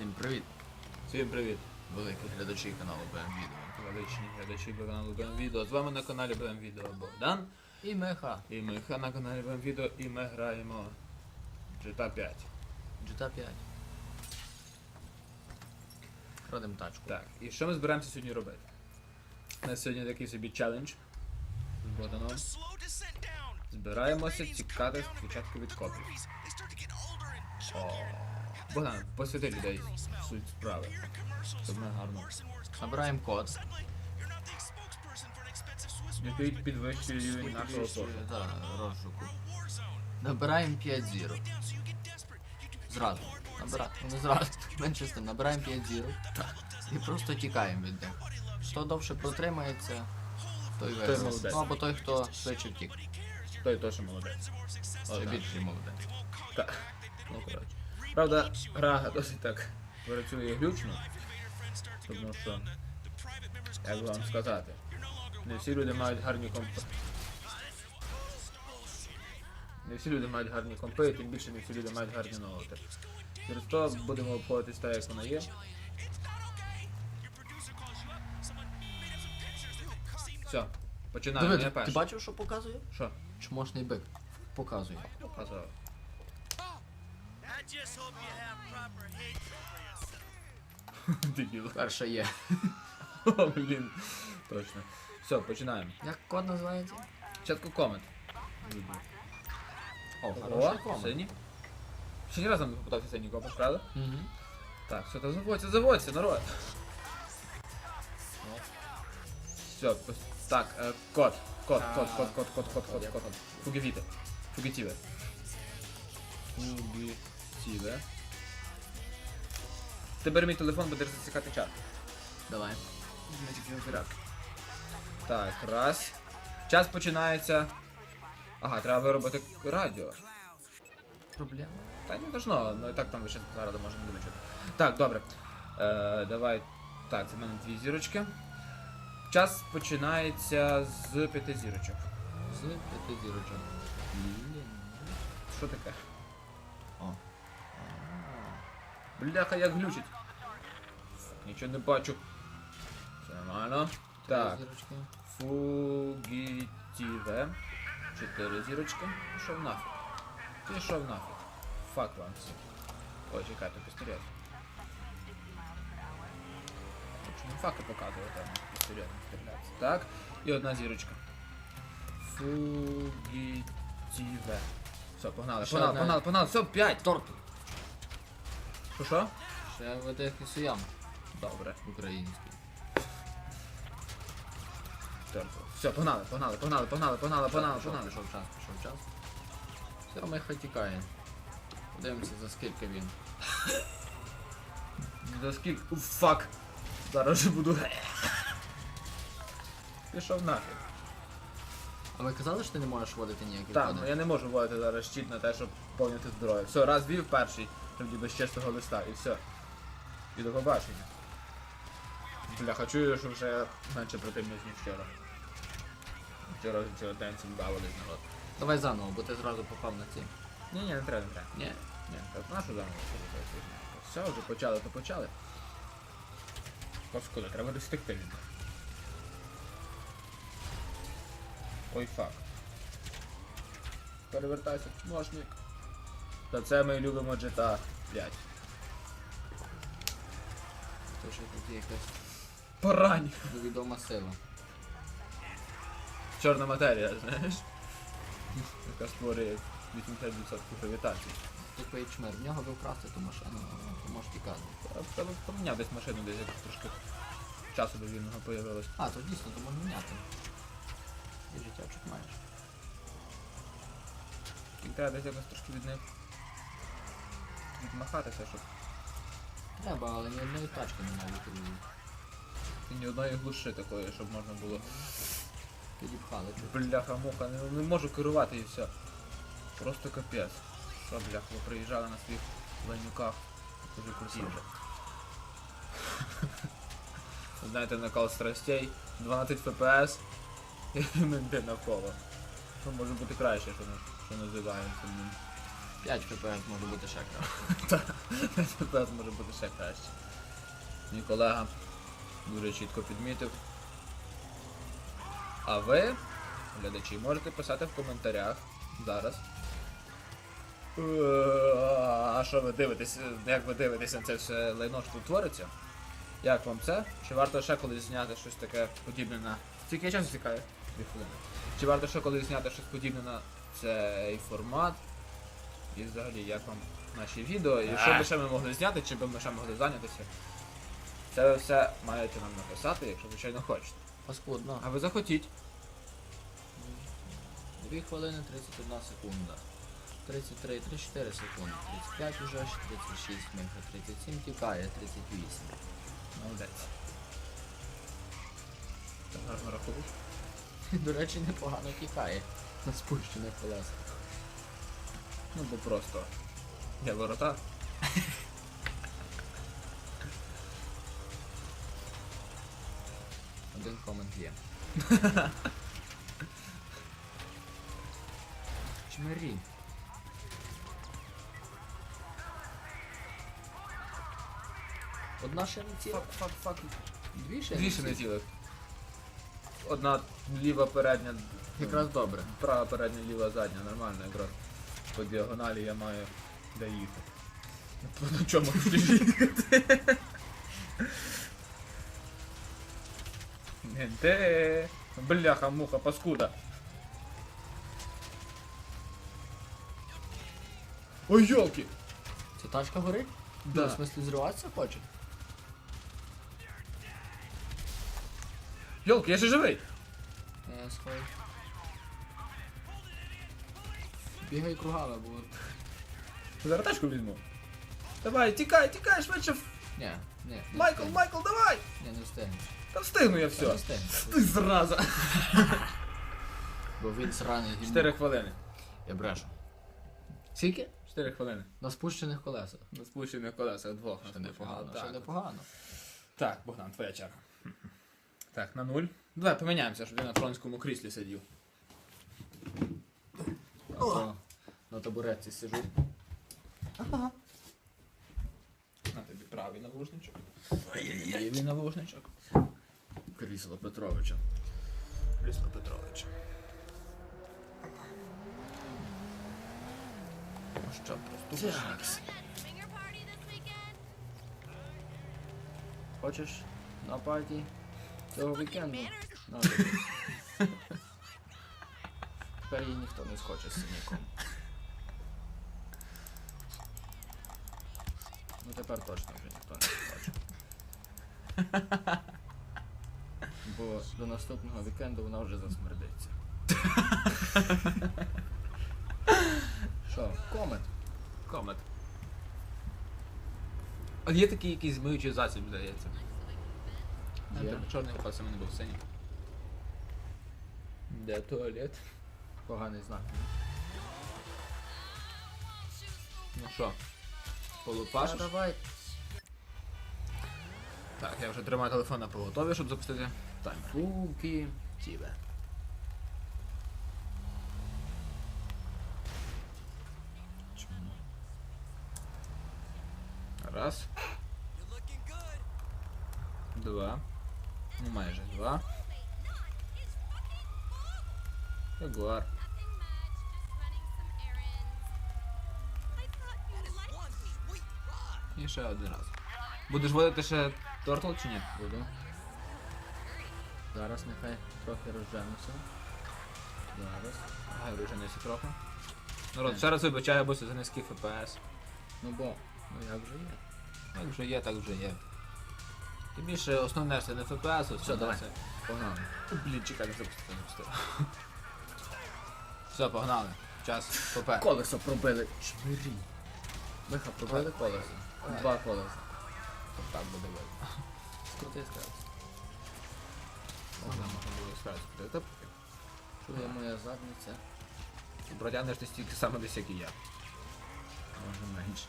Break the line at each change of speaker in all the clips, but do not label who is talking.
Всім привіт,
Всім привіт,
великі глядачі каналу БМ Відео.
величні глядачі каналу БМ Відео. З вами на каналі БМ Відео Богдан.
І Меха.
І ми ха- на каналі БМ Відео і ми граємо GTA 5.
GTA 5. Крадем тачку.
Так, і що ми збираємося сьогодні робити? У нас сьогодні такий собі челендж з Богданом. Збираємося тікати спочатку від копів. О. Богдан, посвяти людей в суть справи. Щоб ми гарно.
Набираємо код.
Який підвищує рівень нашого пошуку.
Так, розшуку. Набираємо 5 зірок.
Down, so you get desperate. You do
Зразу. Набираємо. Не зразу. Менше з тим. Набираємо 5 зірок. І просто тікаємо від них. Хто довше протримається, той
молодець.
Ну або той, хто швидше втік.
Той теж молодець.
Ще
Ладно.
більше молодець.
Так. Ну, коротше. Правда, гра досить так працює глючно. Тому що, як вам сказати, не всі люди мають гарні компи. Не всі люди мають гарні компи, і тим більше не всі люди мають гарні ноути. Через то будемо обходитись так, як воно є. Все, починаємо.
Диви, ти, ти бачив, що показує?
Що?
Чмошний бик. Показує.
Показав.
I just hope you have proper hatred for yourself.
Дебіл.
Перше є.
О, блін. Точно. Все, починаємо.
Як код називається?
Спочатку комент.
О, хороший комент.
синій. Ще ні разу не попитався синій комент, правда?
Угу.
Так, все, то заводься, заводься, народ. Все, так, е, код. Код, код, код, код, код, код, код, код. Фугівіте. Фугітіве. Фугітіве. Ти бери мій телефон, будеш засікати чат.
Давай.
Тільки. Так, раз. Час починається. Ага, треба виробити радіо.
Проблема.
Та не должно, ну і так там ще зараз можна буде чути. Так, добре. Е, давай. Так, це в мене дві зірочки. Час починається з п'яти зірочок.
З п'яти зірочок.
Що таке? Бляха, як глючить. Нічого не бачу. Все нормально.
Три
Так,
зірочки.
фугітіве. Чотири зірочки. Пішов нафіг. Пішов нафіг. Фак вам всі. Ой, чекай, то пістолет. Хочу не факи показувати, а не пістолетом стрілятися. Так, і одна зірочка. Фугітіве. Все, погнали,
Ще
погнали,
одна.
погнали, погнали, все, п'ять.
Торт.
Що що?
Ще веде Хісуям
Добре.
український.
Все, погнали, погнали, погнали, погнали, погнали, погнали,
Пішов,
погнали.
Пішов час, пішов час. Все, Миха тікає. Подивимося, за скільки він.
За скільки? Фак. Зараз же буду. Пішов нафіг.
А ви казали, що ти не можеш вводити ніякі
Так, ну я не можу вводити зараз щит на те, щоб повнити зброю. Все, раз вів перший, тоді без чистого листа, і все. І до побачення. Бляха, чую, що вже менше противниць, ніж вчора. Вчора вчора день цим бавились народ.
Давай заново, бо ти зразу попав на ці.
Ні, ні, не треба, не треба.
Ні.
Ні, так нашу заново. Все, вже почали, то почали. Паскуда, треба достигти від них. Ой, фак. Перевертайся, мошник. Та це ми любимо GTA 5.
То що тут є якась
Порань!
невідома сила.
Чорна матерія, знаєш? Яка створює 80% гравітації.
Такий чмир. В нього ви вкрасти ту машину, то можеш тікати.
А Треба поміняв десь машину, десь як трошки часу до вільного появилось.
А, то дійсно, то можна міняти. І життя чуть маєш.
І треба десь якось трошки від них відмахатися, щоб
Треба, але ні одної тачки немає в телевізорі.
і ні одної глуши такої, щоб можна було.
Підіпхали.
Бляха муха, не, не можу керувати і все. Просто капець. Що, бляха, ви приїжджали на своїх ланюках. Дуже крутіше. Знаєте, накал страстей, 12 FPS менти навколо. Що може бути краще, що, що називається.
5 FPS може бути ще краще.
Тепер може бути ще краще. Мій колега дуже чітко підмітив. А ви, глядачі, можете писати в коментарях зараз. Е, А що ви дивитесь, як ви дивитесь на це все лайно, що тут твориться? Як вам це? Чи варто ще колись зняти щось таке подібне на. Скільки я часу цікаві? Дві хвилини. Чи варто ще колись зняти щось подібне на цей формат? І взагалі, як вам наші відео, і що би ще ми могли зняти, чи би ми ще могли зайнятися? Це ви все маєте нам написати, якщо звичайно хочете.
Паскудно.
А ви захотіть.
2 хвилини 31 секунда. 33, 34 секунди. 35 уже, 36, ми вже 37 тікає, 38.
Молодець. Так гарно рахуєш.
До речі, непогано тікає на спущених колесах.
Ну бо просто. Я ворота.
Один комент є. Чмирі. Одна ще не ціла.
фак, фак.
Дві ще
Дві ще не цілих. Одна ліва передня.
Якраз добре.
Права передня, ліва задня, нормально якраз. По діагоналі я маю де їхати. На чому ж їхати? Де? Бляха, муха, паскуда. Ой, йолки!
Це тачка горить?
Да.
Ну, в смислі зриватися хоче?
Йолки, я ще живий!
Е, схоже. Бігай кругами, бо...
Зараз тачку візьму. Давай, тікай, тікай, швидше.
Ні, ні. не
Майкл,
встигнеш.
Майкл, давай!
Ні, не встигнеш.
Та встигну я
Та
все.
Не встигнеш.
Ти зраза.
Бо він сраний гімн.
4 хвилини.
Я брешу. Скільки?
4 хвилини.
На спущених колесах.
На спущених колесах двох.
Ще непогано, ще
Так.
непогано.
так, Богдан, твоя черга. Так, на нуль. Давай поміняємося, щоб ти на тронському кріслі сидів.
А то На табуретці сижу.
На тобі правий навушничок. Лівий навушничок.
Крісло Петровича.
Крісло Петровича.
Ну що, просто? Хочеш на парті цього вікенду?
Manners.
На. Тепер її ніхто не схоче з синяком. Ну тепер точно вже ніхто не схоче. Бо до наступного вікенду вона вже засмердиться. Що, комент?
Комет. А є такий якийсь змиючий засіб, здається.
Є.
Є. Чорним пасом не був синій. Де туалет?
Поганий знак.
Ну що, полупашиш?
давай.
Так, я вже тримаю телефон на поготові, щоб запустити таймер.
Фуки. Тібе.
Раз, два. Ну майже два. Ягуар. І ще один раз. Будеш водити ще тортл чи ні?
Буду. Зараз нехай трохи розженуся. Зараз.
Ага, не трохи. Народ, ще раз вибачаю, бо це за низький ФПС.
Ну бо, ну як вже є.
Як вже є, так вже є. Тим більше основне це не ФПС, основне
давай. Погнали.
Блін, чекай, не запустити, не пустив. Все, погнали. Час ПП.
Колесо пробили. Чмирі. Миха пробили колесо. Два колеса.
Так буде видно.
Крутий стрес.
Можна можна було сразу купити.
Чує моя задниця.
Протягнеш ти стільки саме десь, як і я.
Може менше.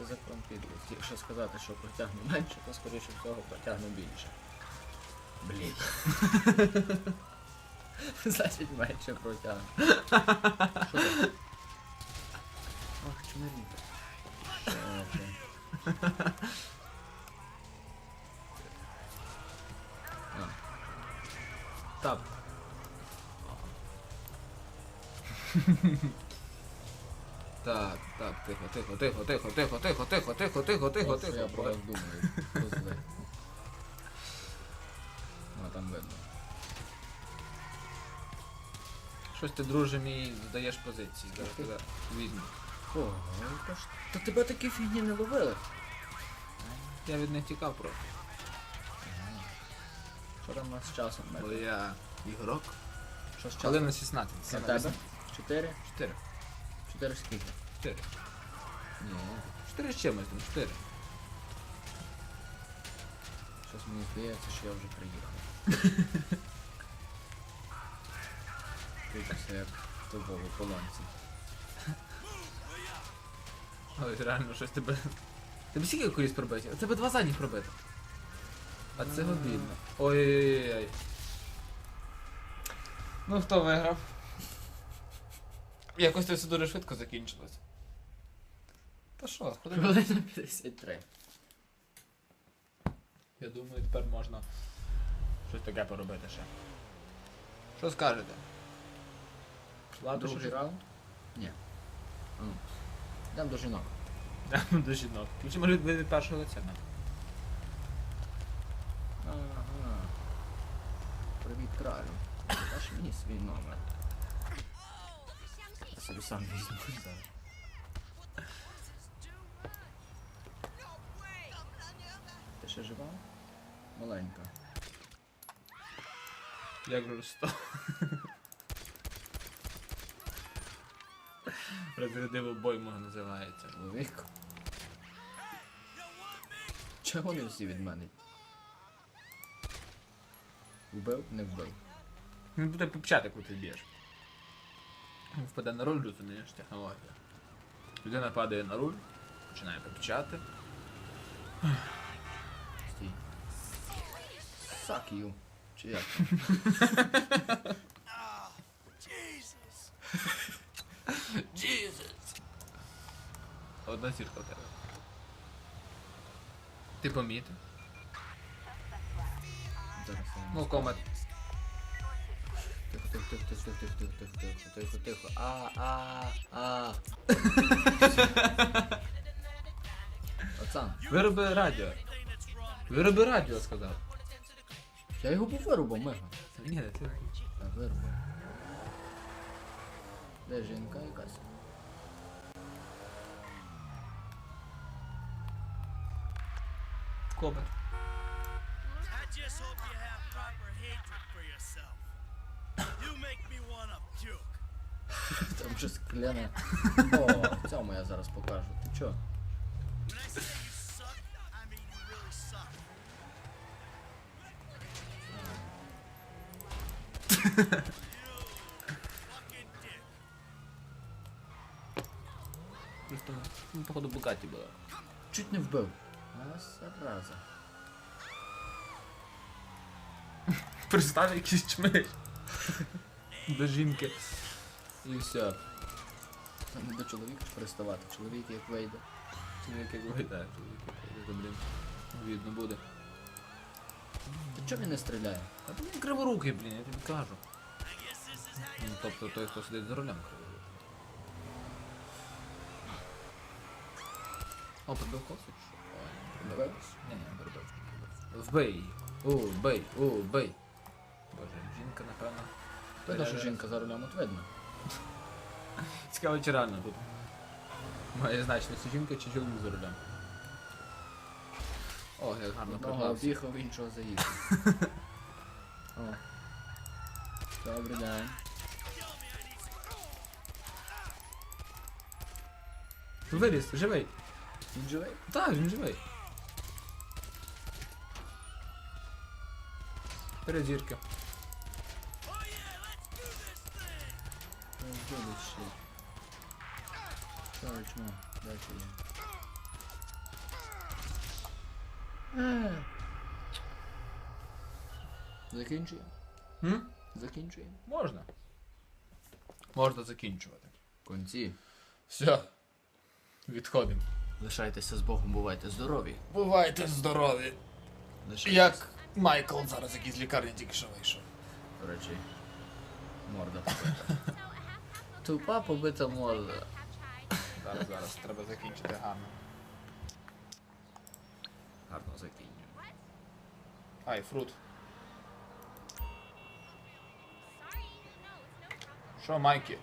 Це закон підлості. Якщо сказати, що протягну менше, то скоріше всього протягну більше. Блін. Значить менше протягну. Що це?
Так. Так, так, тихо, тихо, тихо, тихо, тихо, тихо, тихо, тихо, тихо, тихо,
Ось Я
тихо.
про вас думаю. А, там видно.
Щось ти, друже мій, здаєш позиції. Зараз тебе візьму.
О, ну, то ж- то тебе такі фігні не ловили.
Я від них тікав просто.
Що там у нас з часом?
Бо я ігрок.
Що з часом?
Хвилина 16.
На тебе?
вісім-
Чотири?
Чотири.
Чотири скільки?
Чотири.
Ні.
Чотири з чимось, там чотири.
Щось мені здається, що я вже приїхав. Кричуся як тупого полонці.
Ой, реально щось тебе. Тебе скільки коліс пробиті? А тебе два задніх пробити. А це обідно. Ой-ой-ой. Ну хто виграв? Якось це все дуже швидко закінчилось. Та що, ходимо.
Хвилина 53.
Я думаю, тепер можна щось таке поробити ще. Що скажете? Ладно,
Другий
що
раунд? Ні. Ну. Йдемо до жінок.
Йдемо до жінок. Ключі може від від першого лиця. да?
Ага. Привіт, кралю. Даш мені свій номер. Собі сам візьму зараз. Ти ще жива? Маленька.
Як жорстоко. Розрядив обойму називається.
Чоловік. Чого вони всі від мене? Вбив? Не вбив.
Він буде попчати, коли ти б'єш. Впаде на руль, розумієш, технологія. Людина падає на руль, починає попчати.
Стій. Suck you. Чи як?
Jesus.
Одна зірка в тебе. Ти помітив?
Зараз я
Ну, комет.
Тихо, тихо. А, а, а. Пацан,
Вироби радіо. Вироби радіо, сказав.
я його був вирубав, мега.
Ні, ти.
Я вирубав. Де жінка якась?
Комет.
I just hope you
там щось кляне. О, в цьому я зараз покажу. Ти чо?
Ну, походу, Бугаті була.
Чуть не вбив. А, зараза.
Представ якийсь чмир. До жінки.
І все. Та не до чоловіка ж приставати. Чоловік як вийде.
Чоловік як виглядає, чоловік як то, блін. Видно буде.
Ти чого він не стріляє?
А то він криворукий, блін, я тобі кажу. Ну, тобто той, хто сидить за рулем криворукий. О, прибив косу чи що? Ой, не прибив. Ні, не прибив. Вбий її. У, бий, у, бий. Боже, жінка, напевно.
Видно, що жінка за рулем, от видно.
Skała cieralna tutaj. Moje znaczne stosunkę
czy
ciągną
z rodem. O, jak ładna O,
propozycja. wjechał
za ich.
O. Dobry dzień. Tu
wyrys, żywej. Enjoy. Tak, żywej. Teraz
dzirka. Ще. Sorry, чмо. Дальше. Закінчуємо? Закінчуємо.
Можна. Можна закінчувати.
В кінці.
Все. Відходимо.
Лишайтеся з Богом, бувайте здорові.
Бувайте здорові.
Лишайтеся.
Як Майкл зараз якийсь з лікарні тільки що вийшов.
До речі, морда побита. Тупа побита морда.
Зараз, зараз, треба закінчити гарно.
Гарно закінчуємо.
Ай, фрут.
Sorry, no, it's no problem.
Що, Майкі?